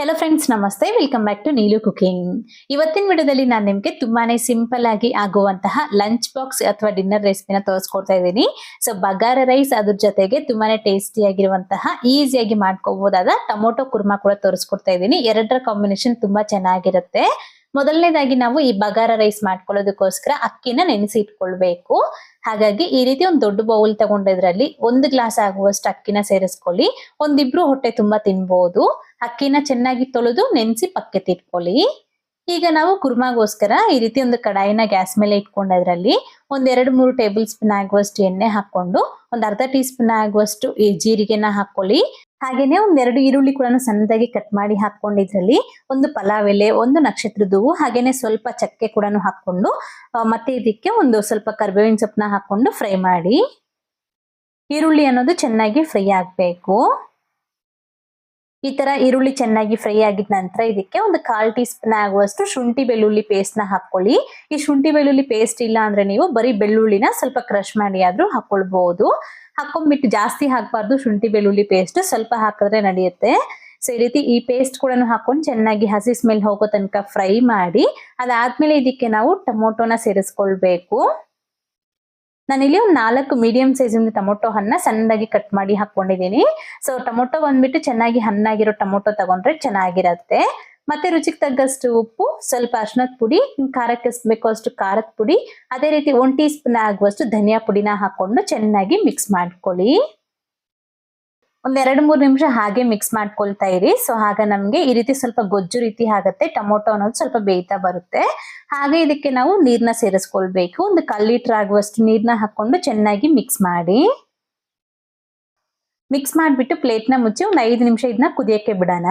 Hello friends ನಮಸ್ತೆ. Welcome back to Neelu cooking ಇವತ್ತಿನ ವಿಡಿಯೋದಲ್ಲಿ ನಾನು ನಿಮಗೆ ತುಂಬಾನೇ ಸಿಂಪಲ್ ಆಗಿ ಆಗುವಂತಹ ಲಂಚ್ ಬಾಕ್ಸ್ ಅಥವಾ ಡಿನ್ನರ್ ರೆಸಿಪಿನ ತೋರಿಸ್ಕೊಡ್ತಾ ಇದ್ದೀನಿ. ಸೊ ಬಗಾರ ರೈಸ್ ಅದ್ರ ಜೊತೆಗೆ ತುಂಬಾನೇ ಟೇಸ್ಟಿ ಆಗಿರುವಂತಹ ಈಸಿಯಾಗಿ ಮಾಡ್ಕೋಬಹುದಾದ ಟೊಮೊಟೊ ಕುರ್ಮಾ ಕೂಡ ತೋರಿಸ್ಕೊಡ್ತಾ ಇದ್ದೀನಿ. ಎರಡರ ಕಾಂಬಿನೇಷನ್ ತುಂಬಾ ಚೆನ್ನಾಗಿರುತ್ತೆ. ಮೊದಲನೇದಾಗಿ ನಾವು ಈ ಬಗಾರ ರೈಸ್ ಮಾಡ್ಕೊಳ್ಳೋದಕ್ಕೋಸ್ಕರ ಅಕ್ಕಿನ ನೆನೆಸಿ ಇಟ್ಕೊಳ್ಬೇಕು ಹಾಗಾಗಿ ಈ ರೀತಿ ಒಂದು ದೊಡ್ಡ ಬೌಲ್ ತಗೊಂಡಿದ್ರಲ್ಲಿ ಒಂದು ಗ್ಲಾಸ್ ಆಗುವಷ್ಟು ಅಕ್ಕಿನ ಸೇರಿಸ್ಕೊಳ್ಳಿ. ಒಂದಿಬ್ರು ಹೊಟ್ಟೆ ತುಂಬಾ ತಿನ್ಬಹುದು ಅಕ್ಕಿನ ಚೆನ್ನಾಗಿ ತೊಳೆದು ನೆನೆಸಿ ಪಕ್ಕಕ್ಕೆ ಇಟ್ಕೊಳ್ಳಿ. ಈಗ ನಾವು ಕುರ್ಮಾಗೋಸ್ಕರ ಈ ರೀತಿ ಒಂದು ಕಡಾಯಿನ ಗ್ಯಾಸ್ ಮೇಲೆ ಇಟ್ಕೊಂಡದ್ರಲ್ಲಿ ಒಂದ್ ಎರಡು ಮೂರು ಟೇಬಲ್ ಸ್ಪೂನ್ ಆಗುವಷ್ಟು ಎಣ್ಣೆ ಹಾಕೊಂಡು ಒಂದ್ ಅರ್ಧ ಟೀ ಸ್ಪೂನ್ ಆಗುವಷ್ಟು ಈ ಜೀರಿಗೆನ ಹಾಕೊಳ್ಳಿ ಹಾಗೇನೆ ಒಂದೆರಡು ಈರುಳ್ಳಿ ಕೂಡ ಸಣ್ಣದಾಗಿ ಕಟ್ ಮಾಡಿ ಹಾಕೊಂಡಿದ್ರಲ್ಲಿ ಒಂದು ಪಲಾವ್ ಎಲೆ ಒಂದು ನಕ್ಷತ್ರದ ಹೂವು, ಹಾಗೇನೆ ಸ್ವಲ್ಪ ಚಕ್ಕೆ ಕೂಡ ಹಾಕೊಂಡು ಮತ್ತೆ ಇದಕ್ಕೆ ಒಂದು ಸ್ವಲ್ಪ ಕರ್ಬೇವಿನ ಸೊಪ್ಪನ್ನ ಹಾಕೊಂಡು ಫ್ರೈ ಮಾಡಿ. ಈರುಳ್ಳಿ ಅನ್ನೋದು ಚೆನ್ನಾಗಿ ಫ್ರೈ ಆಗ್ಬೇಕು. ಈ ತರ ಈರುಳ್ಳಿ ಚೆನ್ನಾಗಿ ಫ್ರೈ ಆಗಿದ ನಂತರ ಇದಕ್ಕೆ ಒಂದು ಕಾಲ್ ಟೀ ಸ್ಪೂನ್ ಆಗುವಷ್ಟು ಶುಂಠಿ ಬೆಳ್ಳುಳ್ಳಿ ಪೇಸ್ಟ್ನ ಹಾಕೊಳ್ಳಿ. ಈ ಶುಂಠಿ ಬೆಳ್ಳುಳ್ಳಿ ಪೇಸ್ಟ್ ಇಲ್ಲ ಅಂದ್ರೆ ನೀವು ಬರೀ ಬೆಳ್ಳುಳ್ಳಿನ ಸ್ವಲ್ಪ ಕ್ರಶ್ ಮಾಡಿ ಆದ್ರೂ ಹಾಕೊಳ್ಬಹುದು ಹಾಕೊಂಡ್ಬಿಟ್ಟು ಜಾಸ್ತಿ ಹಾಕಬಾರ್ದು, ಶುಂಠಿ ಬೆಳ್ಳುಳ್ಳಿ ಪೇಸ್ಟ್ ಸ್ವಲ್ಪ ಹಾಕಿದ್ರೆ ನಡೆಯುತ್ತೆ. ಸೊ ಈ ರೀತಿ ಈ ಪೇಸ್ಟ್ ಕೂಡ ಹಾಕೊಂಡು ಚೆನ್ನಾಗಿ ಹಸಿ ಸ್ಮೆಲ್ ಹೋಗೋ ತನಕ ಫ್ರೈ ಮಾಡಿ, ಅದಾದ್ಮೇಲೆ ಇದಕ್ಕೆ ನಾವು ಟೊಮೊಟೊನ ಸೇರಿಸ್ಕೊಳ್ಬೇಕು. ನಾನಿಲ್ಲಿ ಒಂದು ನಾಲ್ಕು ಮೀಡಿಯಂ ಸೈಜಿಂದ ಟೊಮೊಟೊ ಹಣ್ಣ ಸಣ್ಣದಾಗಿ ಕಟ್ ಮಾಡಿ ಹಾಕೊಂಡಿದ್ದೀನಿ ಸೊ ಟೊಮೊಟೊ ಬಂದ್ಬಿಟ್ಟು ಚೆನ್ನಾಗಿ ಹಣ್ಣಾಗಿರೋ ಟೊಮೊಟೊ ತಗೊಂಡ್ರೆ ಚೆನ್ನಾಗಿರತ್ತೆ. ಮತ್ತೆ ರುಚಿಗೆ ತಗ್ಗಷ್ಟು ಉಪ್ಪು, ಸ್ವಲ್ಪ ಅರ್ಶನದ ಪುಡಿ ಖಾರಕ್ಕೆ ಬೇಕೋ ಅಷ್ಟು ಖಾರದ ಪುಡಿ. ಅದೇ ರೀತಿ ಒನ್ ಟೀ ಸ್ಪೂನ್ ಆಗುವಷ್ಟು ಧನಿಯಾ ಪುಡಿನ ಹಾಕೊಂಡು ಚೆನ್ನಾಗಿ ಮಿಕ್ಸ್ ಮಾಡ್ಕೊಳ್ಳಿ. ಒಂದ್ ಎರಡು ಮೂರು ನಿಮಿಷ ಹಾಗೆ ಮಿಕ್ಸ್ ಮಾಡ್ಕೊಳ್ತಾ ಇರಿ. ಸೊ ಹಾಗೆ ನಮ್ಗೆ ಈ ರೀತಿ ಸ್ವಲ್ಪ ಗೊಜ್ಜು ರೀತಿ ಆಗುತ್ತೆ, ಟೊಮೊಟೊ ಅನ್ನೋದು ಸ್ವಲ್ಪ ಬೇಯ್ತಾ ಬರುತ್ತೆ. ಹಾಗೆ ಇದಕ್ಕೆ ನಾವು ನೀರ್ನ ಸೇರಿಸ್ಕೊಳ್ಬೇಕು. ಒಂದು ಕಲ್ ಲೀಟರ್ ಆಗುವಷ್ಟು ನೀರ್ನ ಹಾಕೊಂಡು ಚೆನ್ನಾಗಿ ಮಿಕ್ಸ್ ಮಾಡಿ. ಮಿಕ್ಸ್ ಮಾಡಿಬಿಟ್ಟು ಪ್ಲೇಟ್ನ ಮುಚ್ಚಿ ಒಂದು ಐದು ನಿಮಿಷ ಇದನ್ನ ಕುದಿಯೋಕ್ಕೆ ಬಿಡೋಣ.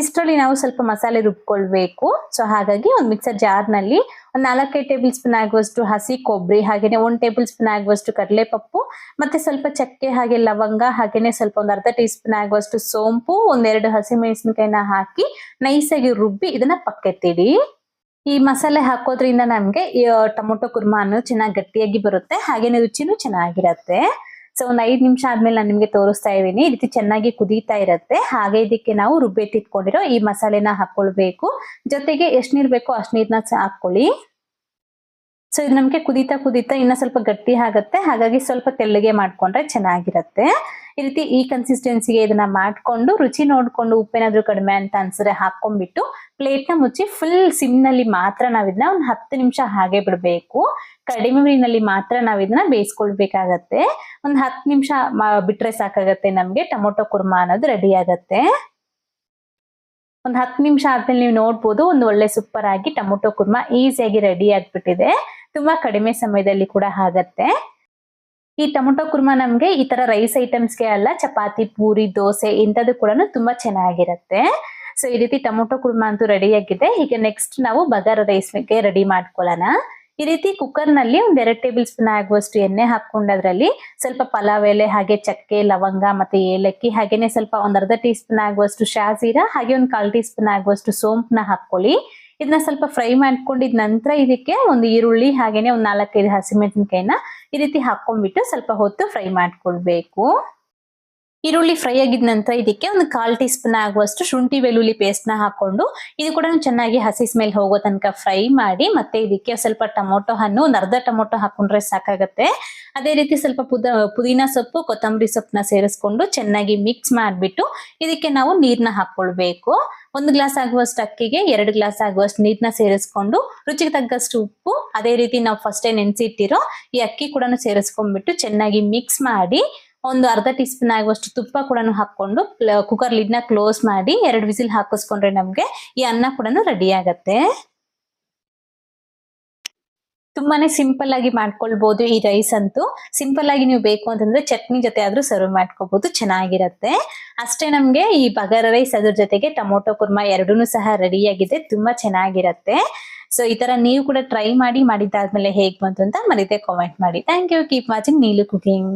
ಇಷ್ಟರಲ್ಲಿ ನಾವು ಸ್ವಲ್ಪ ಮಸಾಲೆ ರುಬ್ಕೊಳ್ಬೇಕು. ಸೊ ಹಾಗಾಗಿ ಒಂದು ಮಿಕ್ಸರ್ ಜಾರ್ನಲ್ಲಿ ಒಂದು ನಾಲ್ಕೈದು ಟೇಬಲ್ ಸ್ಪೂನ್ ಆಗುವಷ್ಟು ಹಸಿ ಕೊಬ್ಬರಿ ಹಾಗೆಯೇ ಒಂದು ಟೇಬಲ್ ಸ್ಪೂನ್ ಆಗುವಷ್ಟು ಕಡಲೆಪಪ್ಪು, ಮತ್ತೆ ಸ್ವಲ್ಪ ಚಕ್ಕೆ ಹಾಗೆ ಲವಂಗ ಹಾಗೆಯೇ ಸ್ವಲ್ಪ ಒಂದು ಅರ್ಧ ಟೀ ಸ್ಪೂನ್ ಆಗುವಷ್ಟು ಸೋಂಪು ಒಂದೆರಡು ಹಸಿಮೆಣಸಿನ್ಕಾಯಿನ ಹಾಕಿ ನೈಸಾಗಿ ರುಬ್ಬಿ ಇದನ್ನ ಪಕ್ಕೆತ್ತಿಡಿ. ಈ ಮಸಾಲೆ ಹಾಕೋದ್ರಿಂದ ನಮಗೆ ಟೊಮೊಟೊ ಕುರ್ಮಾ ಅನ್ನೋದು ಚೆನ್ನಾಗಿ ಗಟ್ಟಿಯಾಗಿ ಬರುತ್ತೆ ಹಾಗೆಯೇ ರುಚಿನೂ ಚೆನ್ನಾಗಿರತ್ತೆ. ಸೊ ಒಂದ್ ಐದ್ ನಿಮಿಷ ಆದ್ಮೇಲೆ ನಾನು ನಿಮ್ಗೆ ತೋರಿಸ್ತಾ ಇದ್ದೀನಿ. ಈ ರೀತಿ ಚೆನ್ನಾಗಿ ಕುದೀತಾ ಇರತ್ತೆ. ಹಾಗೆ ಇದಕ್ಕೆ ನಾವು ರುಬ್ಬಿಟ್ಟಿಟ್ಕೊಂಡಿರೋ ಈ ಮಸಾಲೆನ ಹಾಕೊಳ್ಬೇಕು. ಜೊತೆಗೆ ಎಷ್ಟ್ ನೀರ್ ಬೇಕೋ ಅಷ್ಟ್ ನೀರ್ನ ಹಾಕೊಳ್ಳಿ ಸೊ ಇದು ನಮ್ಗೆ ಕುದೀತಾ ಕುದೀತಾ ಇನ್ನ ಸ್ವಲ್ಪ ಗಟ್ಟಿ ಆಗತ್ತೆ. ಹಾಗಾಗಿ ಸ್ವಲ್ಪ ತೆಳ್ಳಗೆ ಮಾಡ್ಕೊಂಡ್ರೆ ಚೆನ್ನಾಗಿರತ್ತೆ. ಈ ರೀತಿ ಈ ಕನ್ಸಿಸ್ಟೆನ್ಸಿಗೆ ಇದನ್ನ ಮಾಡ್ಕೊಂಡು, ರುಚಿ ನೋಡ್ಕೊಂಡು ಉಪ್ಪೇನಾದ್ರೂ ಕಡಿಮೆ ಅಂತ ಅನ್ಸಿದ್ರೆ ಹಾಕೊಂಡ್ಬಿಟ್ಟು ಪ್ಲೇಟ್ನ ಮುಚ್ಚಿ ಫುಲ್ ಸಿಮ್ನಲ್ಲಿ ಮಾತ್ರ ನಾವು ಒಂದ್ ಹತ್ತು ನಿಮಿಷ ಹಾಗೆ ಬಿಡ್ಬೇಕು. ಕಡಿಮೆ ನೀರಿನಲ್ಲಿ ಮಾತ್ರ ನಾವ್ ಇದನ್ನ ಬೇಯಿಸ್ಕೊಳ್ಬೇಕಾಗತ್ತೆ. ಒಂದ್ ಹತ್ತು ನಿಮಿಷ ಬಿಟ್ರೆ ಸಾಕಾಗತ್ತೆ ನಮ್ಗೆ. ಟೊಮೊಟೊ ಕುರ್ಮಾ ಅನ್ನೋದು ರೆಡಿ ಆಗತ್ತೆ. ಒಂದ್ ಹತ್ತು ನಿಮಿಷ ಆದ್ಮೇಲೆ ನೀವು ನೋಡ್ಬೋದು, ಒಂದು ಒಳ್ಳೆ ಸೂಪರ್ ಆಗಿ ಟೊಮೊಟೊ ಕುರ್ಮಾ ಈಸಿಯಾಗಿ ರೆಡಿ ಆಗ್ಬಿಟ್ಟಿದೆ. ತುಂಬಾ ಕಡಿಮೆ ಸಮಯದಲ್ಲಿ ಕೂಡ ಆಗತ್ತೆ. ಈ ಟೊಮೊಟೊ ಕುರ್ಮಾ ನಮ್ಗೆ ಈ ತರ ರೈಸ್ ಐಟಮ್ಸ್ಗೆ ಅಲ್ಲ, ಚಪಾತಿ, ಪೂರಿ, ದೋಸೆ ಇಂಥದ್ದು ಕೂಡ ತುಂಬಾ ಚೆನ್ನಾಗಿರುತ್ತೆ. ಸೊ ಈ ರೀತಿ ಟೊಮೊಟೊ ಕುರ್ಮಾ ಅಂತೂ ರೆಡಿ ಆಗಿದೆ. ಈಗ ನೆಕ್ಸ್ಟ್ ನಾವು ಬಗಾರ ರೈಸ್ಗೆ ರೆಡಿ ಮಾಡ್ಕೊಳ್ಳೋಣ. ಈ ರೀತಿ ಕುಕ್ಕರ್ನಲ್ಲಿ ಒಂದ್ ಎರಡ್ ಟೇಬಲ್ ಸ್ಪೂನ್ ಆಗುವಷ್ಟು ಎಣ್ಣೆ ಹಾಕೊಂಡು ಅದ್ರಲ್ಲಿ ಸ್ವಲ್ಪ ಪಲಾವ್ ಎಲೆ, ಹಾಗೆ ಚಕ್ಕೆ, ಲವಂಗ ಮತ್ತೆ ಏಲಕ್ಕಿ, ಹಾಗೇನೆ ಸ್ವಲ್ಪ ಒಂದ್ ಅರ್ಧ ಟೀ ಸ್ಪೂನ್ ಆಗುವಷ್ಟು ಶಾಜೀರಾ ಹಾಗೆ ಒಂದ್ ಕಾಲ್ ಟೀ ಸ್ಪೂನ್ ಆಗುವಷ್ಟು ಸೋಂಪನ್ನ ಹಾಕೊಳ್ಳಿ ಇದನ್ನ ಸ್ವಲ್ಪ ಫ್ರೈ ಮಾಡ್ಕೊಂಡಿದ ನಂತರ ಇದಕ್ಕೆ ಒಂದು ಈರುಳ್ಳಿ ಹಾಗೇನೆ ಒಂದು ನಾಲ್ಕೈದು ಹಸಿಮೆಣಸಿನಕಾಯಿನ ಈ ರೀತಿ ಹಾಕೊಂಡ್ಬಿಟ್ಟು ಸ್ವಲ್ಪ ಹೊತ್ತು ಫ್ರೈ ಮಾಡ್ಕೊಳ್ಬೇಕು. ಈರುಳ್ಳಿ ಫ್ರೈ ಆಗಿದ ನಂತರ ಇದಕ್ಕೆ ಒಂದು ಕಾಲ್ ಟೀ ಸ್ಪೂನ್ ಆಗುವಷ್ಟು ಶುಂಠಿ ಬೆಳ್ಳುಳ್ಳಿ ಪೇಸ್ಟ್ನ ಹಾಕೊಂಡು ಇದು ಕೂಡ ಚೆನ್ನಾಗಿ ಹಸಿ ಸ್ಮೆಲ್ ಹೋಗೋ ತನಕ ಫ್ರೈ ಮಾಡಿ ಮತ್ತೆ ಇದಕ್ಕೆ ಸ್ವಲ್ಪ ಟೊಮೊಟೊ ಹಣ್ಣು ಒಂದು ಅರ್ಧ ಟೊಮೊಟೊ ಹಾಕೊಂಡ್ರೆ ಸಾಕಾಗತ್ತೆ. ಅದೇ ರೀತಿ ಸ್ವಲ್ಪ ಪುದ, ಪುದೀನ ಸೊಪ್ಪು, ಕೊತ್ತಂಬರಿ ಸೊಪ್ಪನ್ನ ಸೇರಿಸ್ಕೊಂಡು ಚೆನ್ನಾಗಿ ಮಿಕ್ಸ್ ಮಾಡಿಬಿಟ್ಟು ಇದಕ್ಕೆ ನಾವು ನೀರ್ನ ಹಾಕೊಳ್ಬೇಕು. ಒಂದು ಗ್ಲಾಸ್ ಆಗುವಷ್ಟು ಅಕ್ಕಿಗೆ, ಎರಡು ಗ್ಲಾಸ್ ಆಗುವಷ್ಟು ನೀರ್ನ ಸೇರಿಸ್ಕೊಂಡು ರುಚಿಗೆ ತಕ್ಕಷ್ಟು ಉಪ್ಪು, ಅದೇ ರೀತಿ ನಾವು ಫಸ್ಟೇ ನೆನೆಸಿಟ್ಟಿರೋ ಈ ಅಕ್ಕಿ ಕೂಡ ಸೇರಿಸ್ಕೊಂಡ್ಬಿಟ್ಟು ಚೆನ್ನಾಗಿ ಮಿಕ್ಸ್ ಮಾಡಿ ಒಂದು ಅರ್ಧ ಟೀ ಸ್ಪೂನ್ ಆಗುವಷ್ಟು ತುಪ್ಪ ಕೂಡ ಹಾಕೊಂಡು ಕುಕ್ಕರ್ ಲಿಡ್ನ ಕ್ಲೋಸ್ ಮಾಡಿ, ಎರಡು ವಿಸಿಲ್ ಹಾಕಿಸ್ಕೊಂಡ್ರೆ ನಮ್ಗೆ ಈ ಅನ್ನ ಕೂಡ ರೆಡಿ ಆಗತ್ತೆ. ತುಂಬಾನೇ ಸಿಂಪಲ್ ಆಗಿ ಮಾಡ್ಕೊಳ್ಬಹುದು ಈ ರೈಸ್ ಅಂತೂ. ಸಿಂಪಲ್ ಆಗಿ ನೀವು ಬೇಕು ಅಂತಂದ್ರೆ ಚಟ್ನಿ ಜೊತೆ ಆದ್ರೂ ಸರ್ವ್ ಮಾಡ್ಕೋಬಹುದು ಚೆನ್ನಾಗಿರತ್ತೆ. ಅಷ್ಟೇ ನಮ್ಗೆ ಈ ಬಗಾರ ರೈಸ್ ಅದ್ರ ಜೊತೆಗೆ ಟೊಮೊಟೊ ಕುರ್ಮಾ ಎರಡೂ ಸಹ ರೆಡಿ ಆಗಿದೆ, ತುಂಬಾ ಚೆನ್ನಾಗಿರತ್ತೆ. ಸೊ ಈ ತರ ನೀವು ಕೂಡ ಟ್ರೈ ಮಾಡಿ, ಮಾಡಿದ್ದಾದ್ಮೇಲೆ ಹೇಗ್ ಬಂತು ಅಂತ ಮರಿತೆ ಕಾಮೆಂಟ್ ಮಾಡಿ. Thank you keep watching Neelu cooking